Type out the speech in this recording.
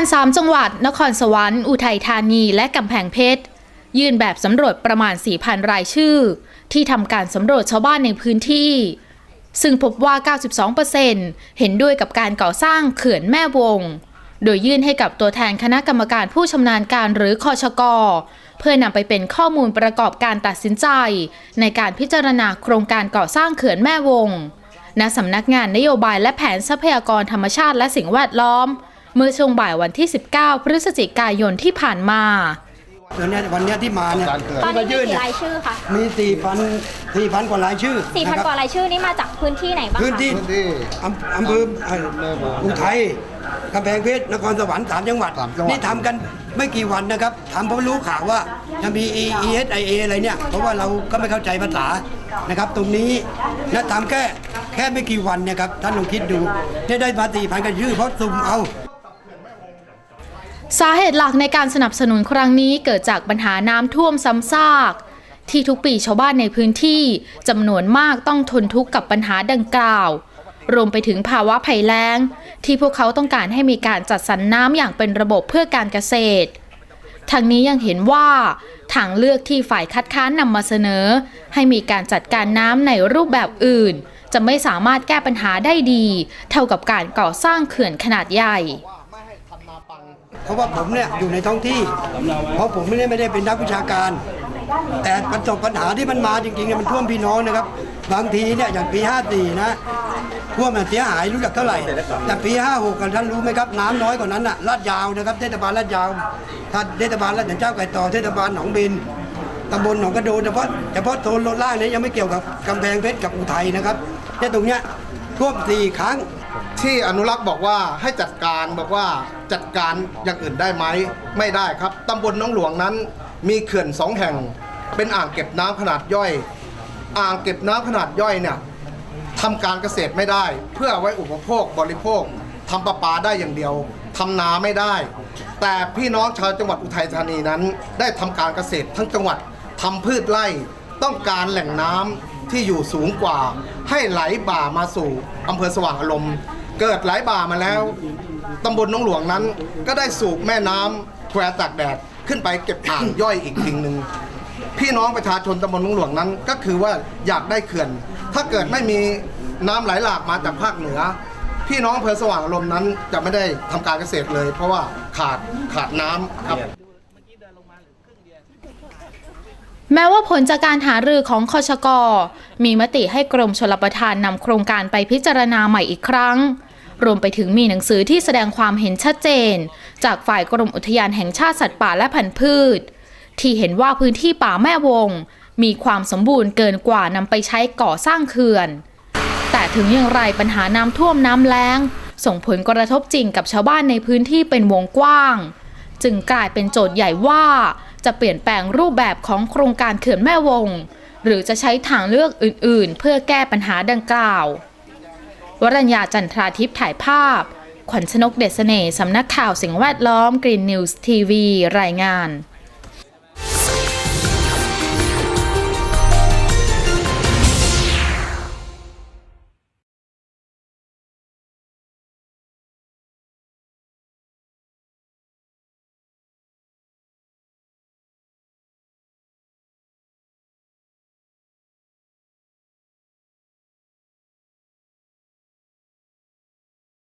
น3จังหวัด นครสวรรค์ อุทัยธานีและกำแพงเพชร ยื่นแบบสำรวจประมาณ 4,000 รายชื่อ ที่ทำการสำรวจชาวบ้านในพื้นที่ ซึ่งพบว่า 92%เห็นด้วยกับการก่อสร้างเขื่อนแม่วง โดยยื่นให้กับตัวแทนคณะกรรมการผู้ชำนาญการหรือคอชกเพื่อนำไปเป็นข้อมูลประกอบการตัดสินใจ ในการพิจารณาโครงการก่อสร้างเขื่อนแม่วง ณสำนักงานนโยบายและแผนทรัพยากรธรรมชาติและสิ่งแวดล้อม เมื่อช่วงบ่ายวันที่ 19 พฤศจิกายนที่ผ่านมาวันเนี้ยวันเนี้ยที่มาเนี่ยตอนที่นี้มามียื่นกี่เนี่ยรายชื่อคะมีสี่พันสี่พันกว่ารายชื่อสี่พันะครับกว่ารายชื่อนี่มาจากพื้นที่ไหนบ้างพื้นคะที่พื้นที่ อำอำเภอเอ่ออุทัยกำแพงเพชรนครสวรรค์สามจังหวัด สามจังหวัด นี่ทำกันไม่กี่วันนะครับทำเพราะรู้ข่าวว่าจะมี ESIA อะไรเนี่ย เพราะว่าเราก็ไม่เข้าใจภาษานะครับ ตรงนี้นะทำแค่แค่ไม่กี่วันเนี่ยครับท่านลองคิดดูได้ได้มาสี่พันกันชื่อเพราะสุ่มเอา สาเหตุหลักในการสนับสนุนครั้งนี้เกิดจากปัญหาน้ำท่วมซ้ำซาก ที่ทุกปีชาวบ้านในพื้นที่จำนวนมากต้องทนทุกข์กับปัญหาดังกล่าว รวมไปถึงภาวะภัยแล้ง ที่พวกเขาต้องการให้มีการจัดสรรน้ำอย่างเป็นระบบเพื่อการเกษตรทางนี้ยังเห็นว่าทางเลือกที่ฝ่ายคัดค้านนำมาเสนอ ให้มีการจัดการน้ำในรูปแบบอื่น จะไม่สามารถแก้ปัญหาได้ดี เท่ากับการก่อสร้างเขื่อนขนาดใหญ่ เพราะว่าผมเนี่ยอยู่ในท้องที่ เพราะผมไม่ได้ไม่ได้เป็นนักวิชาการ แต่ประสบปัญหาที่มันมาจริงๆเนี่ยมันท่วมพี่น้องนะครับ บางทีเนี่ยอย่างปี54นะท่วมมันเสียหายรู้จักเท่าไหร่ แต่ปี 56กันท่านรู้ไหมครับน้ำน้อยกว่านั้นน่ะลาดยาวนะครับเทศบาลลาดยาวถ้านเทศบาลลาดเจ้าไก่ต่อเทศบาลหนองบินตำบลหนองกระโดนเฉพาะเฉพาะโซนล่างนี้ยังไม่เกี่ยวกับกำแพงเพชรกับอุทัยนะครับเนี่ยตรงเนี้ยท่วมสี่ครั้ง ที่อนุรักษ์บอกว่าให้จัดการบอกว่าจัดการอย่างอื่นได้ไหมไม่ได้ครับตำบลน้องหลวงนั้น มีเขื่อนสองแห่ง เป็นอ่างเก็บน้ำขนาดย่อย อ่างเก็บน้ำขนาดย่อยเนี่ยทำการเกษตรไม่ได้ เพื่อไว้อุปโภคบริโภคทำประปาได้อย่างเดียวทำนาไม่ได้ แต่พี่น้องชาวจังหวัดอุทัยธานีนั้น ได้ทำการเกษตรทั้งจังหวัดทำพืชไร่ต้องการแหล่งน้ำ ที่อยู่สูงกว่า ให้ไหลบ่ามาสู่อำเภอสว่างอารมณ์ เกิดไหลบ่ามาแล้วตำบลน้องหลวงนั้น ก็ได้สูบแม่น้ำแควตากแดดขึ้นไปเก็บอ่างย่อยอีกทิ้งหนึ่งพี่น้องประชาชนตำบลหนองหลวงนั้น ก็คือว่าอยากได้เขื่อน ถ้าเกิดไม่มีน้ำไหลหลากมาจากภาคเหนือ พี่น้องอำเภอสว่างอารมณ์นั้นจะไม่ได้ทำการเกษตรเลย เพราะว่าขาดขาดน้ำครับ แม้ว่าผลจากการหารือของคอชกอมีมติให้กรมชลประทานนำโครงการไปพิจารณาใหม่อีกครั้ง รวมไปถึงมีหนังสือที่แสดงความเห็นชัดเจน จากฝ่ายกรมอุทยานแห่งชาติสัตว์ป่าและพันธุ์พืช ที่เห็นว่าพื้นที่ป่าแม่วง มีความสมบูรณ์เกินกว่านำไปใช้ก่อสร้างเขื่อน แต่ถึงอย่างไรปัญหาน้ำท่วมน้ำแล้ง ส่งผลกระทบจริงกับชาวบ้านในพื้นที่เป็นวงกว้าง จึงกลายเป็นโจทย์ใหญ่ว่า จะเปลี่ยนแปลงรูปแบบของโครงการเขื่อนแม่วง หรือจะใช้ทางเลือกอื่นๆ เพื่อแก้ปัญหาดังกล่าว วรัญญาจันทราทิพย์ถ่ายภาพ ขวัญชนกเดชเสน่ห์สำนักข่าวสิ่งแวดล้อมกรีนนิวส์ทีวีรายงาน